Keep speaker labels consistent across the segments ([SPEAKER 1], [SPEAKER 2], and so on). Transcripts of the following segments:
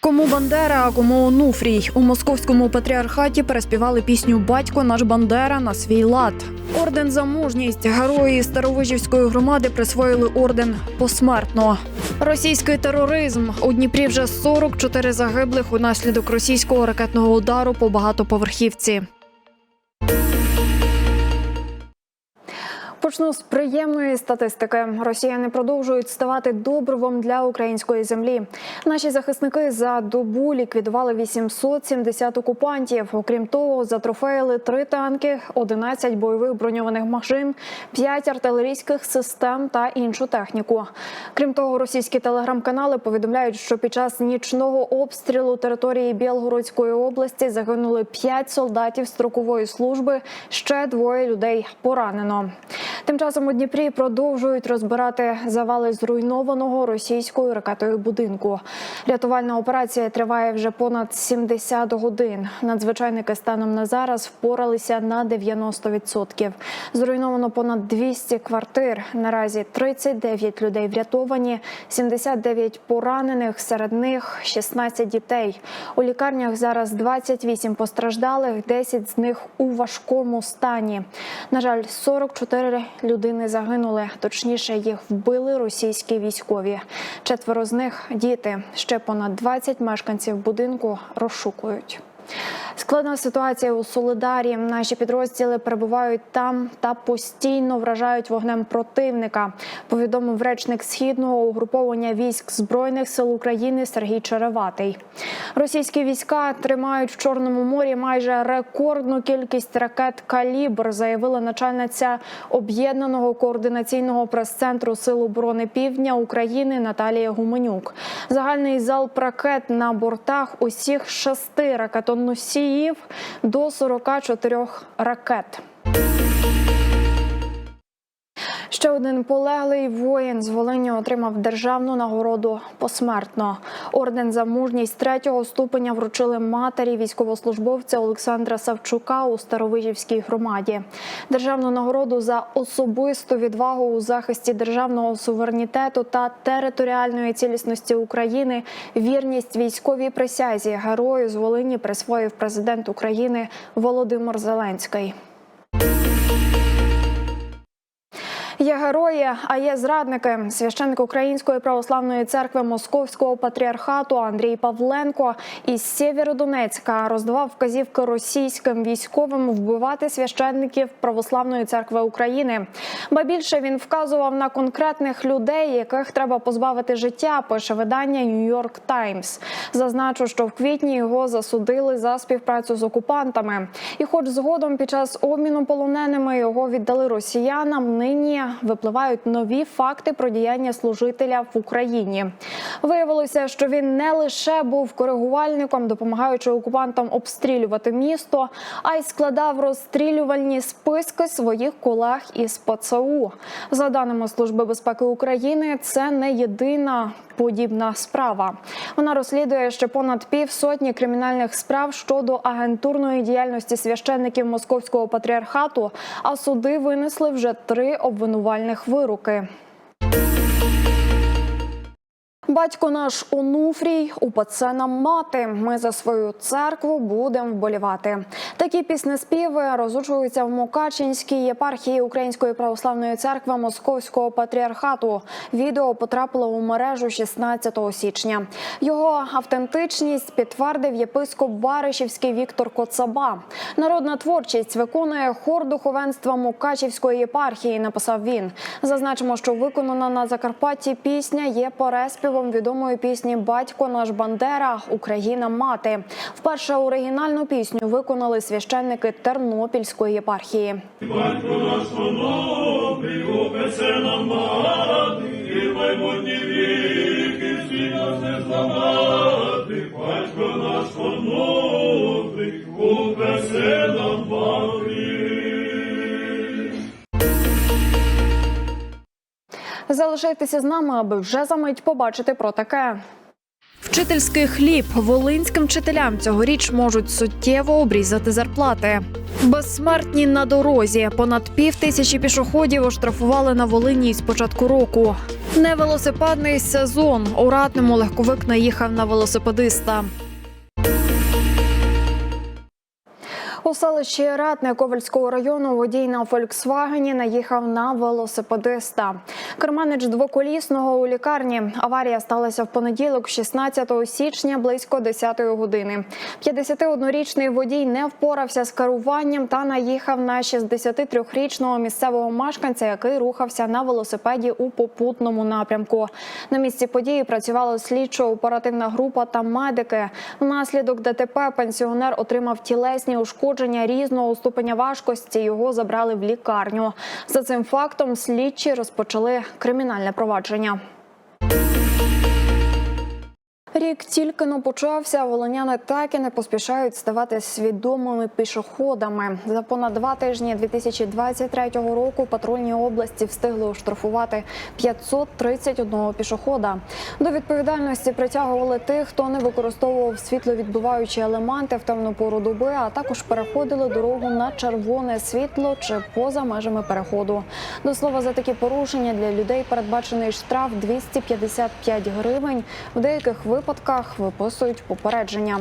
[SPEAKER 1] Кому Бандера, а кому Онуфрій у московському патріархаті переспівали пісню Батько наш Бандера на свій лад. Орден за мужність герої Старовижівської громади присвоїли орден посмертно. Російський тероризм у Дніпрі вже 44 загиблих унаслідок російського ракетного удару по багатоповерхівці. Почну з приємної статистики. Росіяни продовжують ставати добривом для української землі. Наші захисники за добу ліквідували 870 окупантів. Окрім того, затрофеїли три танки, 11 бойових броньованих машин, 5 артилерійських систем та іншу техніку. Крім того, російські телеграм-канали повідомляють, що під час нічного обстрілу території Білгородської області загинули 5 солдатів строкової служби. Ще двоє людей поранено. Тим часом у Дніпрі продовжують розбирати завали зруйнованого російською ракетою будинку. Рятувальна операція триває вже понад 70 годин. Надзвичайники станом на зараз впоралися на 90%. Зруйновано понад 200 квартир. Наразі 39 людей врятовані, 79 поранених, серед них 16 дітей. У лікарнях зараз 28 постраждалих, 10 з них у важкому стані. На жаль, 44 людини загинули. Точніше, їх вбили російські військові. Четверо з них діти. Ще понад 20 мешканців будинку розшукують. Складна ситуація у Солидарі. Наші підрозділи перебувають там та постійно вражають вогнем противника. Повідомив речник східного угруповання військ збройних сил України Сергій Череватий. Російські війська тримають в Чорному морі майже рекордну кількість ракет калібр, заявила начальниця об'єднаного координаційного прес-центру Сил оборони Півдня України Наталія Гуменюк. Загальний залп ракет на бортах усіх шести ракетоносіїв до 44 ракет. Ще один полеглий воїн з Волині отримав державну нагороду посмертно. Орден за мужність третього ступеня вручили матері військовослужбовця Олександра Савчука у Старовижівській громаді. Державну нагороду за особисту відвагу у захисті державного суверенітету та територіальної цілісності України, вірність військовій присязі герою з Волині присвоїв президент України Володимир Зеленський. Є герої, а є зрадники. Священник Української православної церкви Московського патріархату Андрій Павленко із Сєвєродонецька роздавав вказівки російським військовим вбивати священників Православної церкви України. Ба більше він вказував на конкретних людей, яких треба позбавити життя. Пише видання Нью-Йорк Таймс. Зазначу, що в квітні його засудили за співпрацю з окупантами. І, хоч згодом під час обміну полоненими його віддали росіянам, нині випливають нові факти про діяння служителя в Україні. Виявилося, що він не лише був коригувальником, допомагаючи окупантам обстрілювати місто, а й складав розстрілювальні списки своїх колег із ПЦУ. За даними Служби безпеки України, це не єдина подібна справа. Вона розслідує ще понад півсотні кримінальних справ щодо агентурної діяльності священників московського патріархату. А суди винесли вже три обвинувальних вироки. Батько наш Онуфрій, УПЦ нам мати. Ми за свою церкву будемо вболівати. Такі піснеспіви розучуються в Мукачинській єпархії Української православної церкви Московського патріархату. Відео потрапило у мережу 16 січня. Його автентичність підтвердив єпископ Баришівський Віктор Коцаба. Народна творчість виконує хор духовенства Мукачівської єпархії. Написав він. Зазначимо, що виконана на Закарпатті пісня є переспівом відомої пісні Батько наш Бандера Україна мати. Вперше оригінальну пісню виконали священники Тернопільської єпархії.
[SPEAKER 2] Батько наш добрий,
[SPEAKER 1] Залишайтеся з нами, аби вже за мить побачити про таке. Вчительський хліб волинським вчителям цьогоріч можуть суттєво обрізати зарплати. Безсмертні на дорозі. Понад пів тисячі пішоходів оштрафували на Волині з початку року. Невелосипедний сезон. У ратному легковик наїхав на велосипедиста. У селищі Ратне Ковальського району водій на Фольксвагені наїхав на велосипедиста. Керманич двоколісного у лікарні. Аварія сталася в понеділок, 16 січня, близько 10 години. 51-річний водій не впорався з керуванням та наїхав на 63-річного місцевого мешканця, який рухався на велосипеді у попутному напрямку. На місці події працювала слідчо-оперативна група та медики. Внаслідок ДТП пенсіонер отримав тілесні ушкодження різного ступеня важкості. Його забрали в лікарню. За цим фактом слідчі розпочали кримінальне провадження. Рік тільки но почався. Волоняни так і не поспішають ставати свідомими пішоходами. За понад два тижні 2023 року патрульні області встигли оштрафувати 531 пішохода. До відповідальності притягували тих, хто не використовував світловідбиваючі елементи в темну пору доби, а також переходили дорогу на червоне світло чи поза межами переходу. До слова, за такі порушення для людей передбачений штраф 255 гривень. В деяких випадках виписують попередження.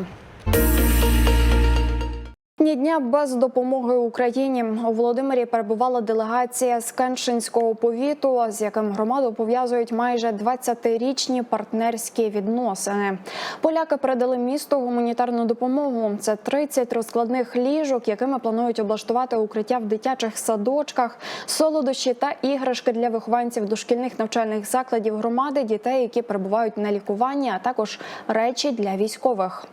[SPEAKER 1] Ні дня без допомоги Україні у Володимирі перебувала делегація з Кеншинського повіту, з яким громаду пов'язують майже 20-річні партнерські відносини. Поляки передали місту гуманітарну допомогу. Це 30 розкладних ліжок, якими планують облаштувати укриття в дитячих садочках, солодощі та іграшки для вихованців дошкільних навчальних закладів громади, дітей, які перебувають на лікуванні, а також речі для військових.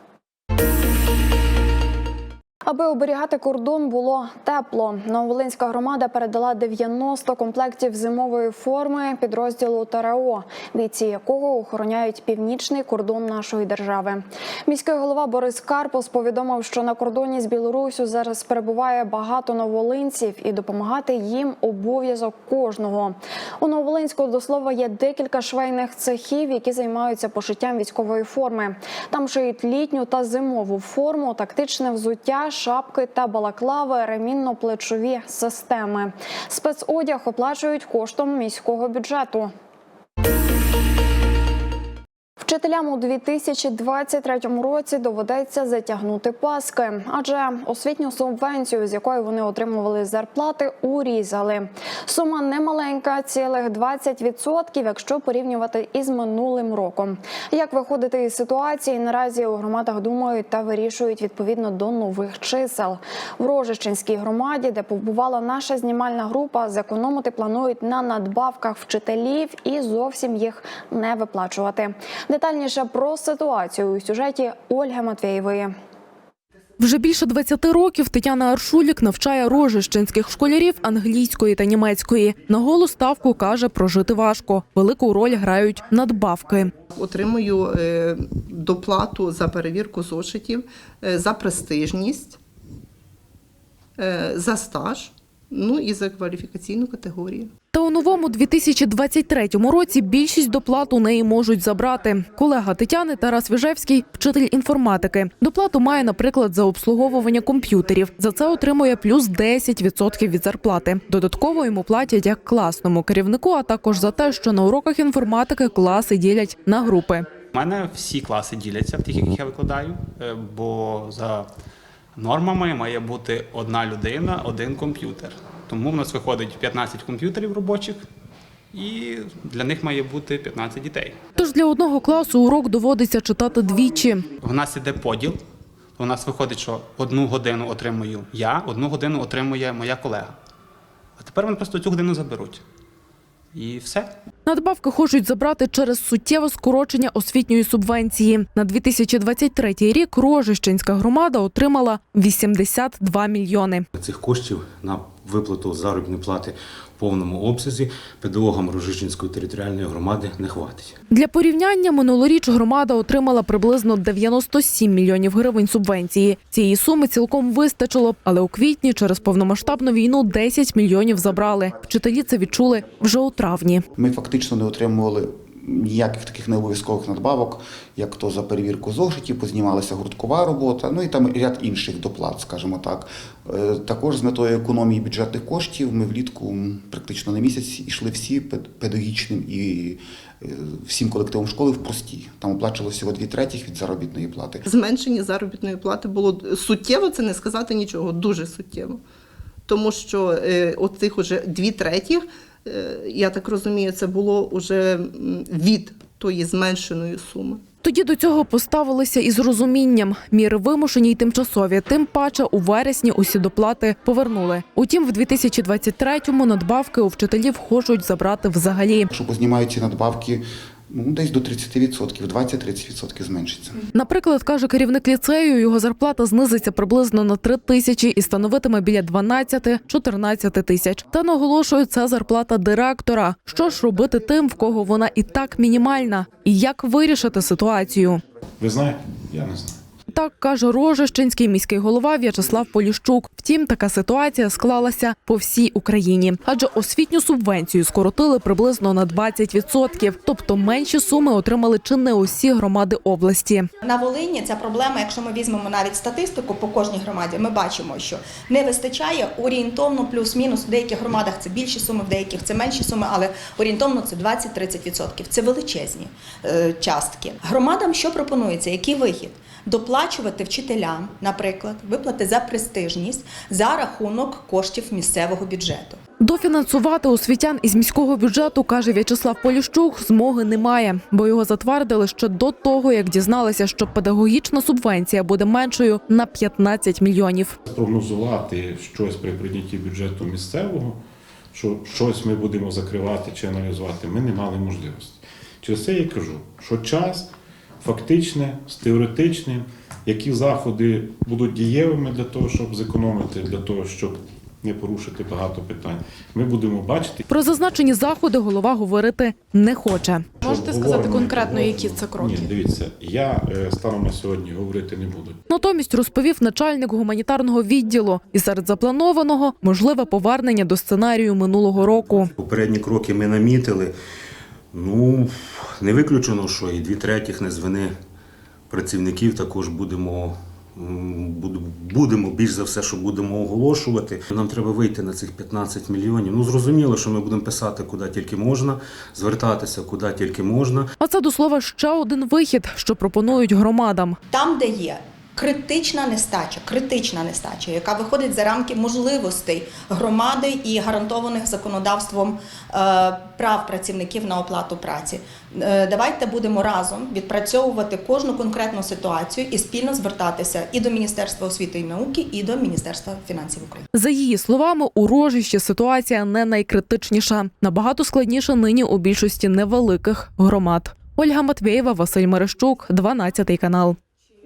[SPEAKER 1] Аби оберігати кордон, було тепло. Нововолинська громада передала 90 комплектів зимової форми підрозділу ТРО, бійці якого охороняють північний кордон нашої держави. Міський голова Борис Карпос повідомив, що на кордоні з Білоруссю зараз перебуває багато новолинців, і допомагати їм обов'язок кожного. У Нововолинську до слова є декілька швейних цехів, які займаються пошиттям військової форми. Там шиють літню та зимову форму, тактичне взуття, шапки та балаклави, ремінно-плечові системи. Спецодяг оплачують коштом міського бюджету. Вчителям у 2023 році доведеться затягнути паски, адже освітню субвенцію, з якої вони отримували зарплати, урізали. Сума немаленька, цілих 20%, якщо порівнювати із минулим роком. Як виходити із ситуації, наразі у громадах думають та вирішують відповідно до нових чисел. В Рожищенській громаді, де побувала наша знімальна група, зекономити планують на надбавках вчителів і зовсім їх не виплачувати. Детальніше про ситуацію у сюжеті Ольги Матвєєвої.
[SPEAKER 3] Вже більше 20 років Тетяна Аршулік навчає рожищенських школярів англійської та німецької. На голу ставку каже, прожити важко. Велику роль грають надбавки.
[SPEAKER 4] Отримую е, доплату за перевірку зошитів, е, за престижність, е, за стаж, ну і за кваліфікаційну категорію.
[SPEAKER 3] Новому 2023 році більшість доплат у неї можуть забрати. Колега Тетяни Тарас Віжевський, вчитель інформатики. Доплату має, наприклад, за обслуговування комп'ютерів. За це отримує плюс 10% від зарплати. Додатково йому платять як класному керівнику, а також за те, що на уроках інформатики класи ділять на групи.
[SPEAKER 5] У мене всі класи діляться в тих, яких я викладаю, е, бо за нормами має бути одна людина, один комп'ютер. Тому в нас виходить 15 комп'ютерів робочих, і для них має бути 15 дітей.
[SPEAKER 3] Тож для одного класу урок доводиться читати двічі.
[SPEAKER 5] У нас іде поділ. У нас виходить, що одну годину отримую я, одну годину отримує моя колега. А тепер вони просто цю годину заберуть. І все.
[SPEAKER 3] Надбавки хочуть забрати через суттєве скорочення освітньої субвенції. На 2023 рік Рожищенська громада отримала 82 мільйони.
[SPEAKER 6] Цих коштів на виплату заробітної плати в повному обсязі педагогам Рожичинської територіальної громади не хватить.
[SPEAKER 3] Для порівняння минулоріч громада отримала приблизно 97 мільйонів гривень субвенції. Цієї суми цілком вистачило але у квітні через повномасштабну війну 10 мільйонів забрали. Вчителі це відчули вже у травні.
[SPEAKER 7] Ми фактично не отримували ніяких таких необов'язкових надбавок, як то за перевірку зошитів, познімалася гурткова робота, ну і там ряд інших доплат, скажімо так. Е, Також з метою економії бюджетних коштів ми влітку практично на місяць йшли всі пед- педагогічним і е, всім колективом школи в прості. Там оплачувалося всього дві третіх від заробітної плати.
[SPEAKER 4] Зменшення заробітної плати було суттєво, це не сказати нічого, дуже суттєво. Тому що е, оцих уже дві третіх, я так розумію, це було вже від тої зменшеної суми.
[SPEAKER 3] Тоді до цього поставилися із розумінням. Міри вимушені й тимчасові. Тим паче у вересні усі доплати повернули. Утім, в 2023-му надбавки у вчителів хочуть забрати взагалі.
[SPEAKER 7] Якщо познімають ці надбавки, ну десь до 30%, 20-30% зменшиться.
[SPEAKER 3] Наприклад, каже керівник ліцею, його зарплата знизиться приблизно на 3 тисячі і становитиме біля 12-14 тисяч. Та наголошує, це зарплата директора. Що ж робити тим, в кого вона і так мінімальна? І як вирішити ситуацію?
[SPEAKER 8] Ви знаєте? Я не знаю.
[SPEAKER 3] Так каже Рожищенський міський голова В'ячеслав Поліщук. Втім, така ситуація склалася по всій Україні, адже освітню субвенцію скоротили приблизно на 20%. Тобто менші суми отримали чи не усі громади області.
[SPEAKER 9] На Волині ця проблема, якщо ми візьмемо навіть статистику по кожній громаді, ми бачимо, що не вистачає орієнтовно плюс-мінус. В деяких громадах це більші суми, в деяких це менші суми, але орієнтовно це 20-30%. Це величезні е, частки. Громадам що пропонується? Який вихід? Доплачувати вчителям, наприклад, виплати за престижність за рахунок коштів місцевого бюджету.
[SPEAKER 3] Дофінансувати освітян із міського бюджету, каже В'ячеслав Поліщук, змоги немає, бо його затвердили ще до того, як дізналися, що педагогічна субвенція буде меншою на 15 мільйонів.
[SPEAKER 8] Спрогнозувати щось при прийнятті бюджету місцевого, що щось ми будемо закривати чи аналізувати, ми не мали можливості. Через це я кажу, що час фактичне з теоретичним, які заходи будуть дієвими для того, щоб зекономити, для того, щоб не порушити багато питань. Ми будемо бачити.
[SPEAKER 3] Про зазначені заходи голова говорити не хоче.
[SPEAKER 8] Можете сказати конкретно, які це кроки? Ні, дивіться, я е, станом на сьогодні говорити не буду.
[SPEAKER 3] Натомість розповів начальник гуманітарного відділу, і серед запланованого можливе повернення до сценарію минулого року.
[SPEAKER 6] Попередні кроки ми намітили. Ну, не виключено, що і дві третіх не з вини працівників також будемо. Будемо більш за все, що будемо оголошувати. Нам треба вийти на цих 15 мільйонів. Ну зрозуміло, що ми будемо писати куди тільки можна, звертатися куди тільки можна.
[SPEAKER 3] А це до слова ще один вихід, що пропонують громадам.
[SPEAKER 9] Там, де є критична нестача, критична нестача, яка виходить за рамки можливостей громади і гарантованих законодавством е, прав працівників на оплату праці. Е, давайте будемо разом відпрацьовувати кожну конкретну ситуацію і спільно звертатися і до Міністерства освіти і науки, і до Міністерства фінансів України.
[SPEAKER 3] За її словами, у рожищі ситуація не найкритичніша. Набагато складніша нині у більшості невеликих громад. Ольга Матвєєва, Василь Мерещук, 12 канал.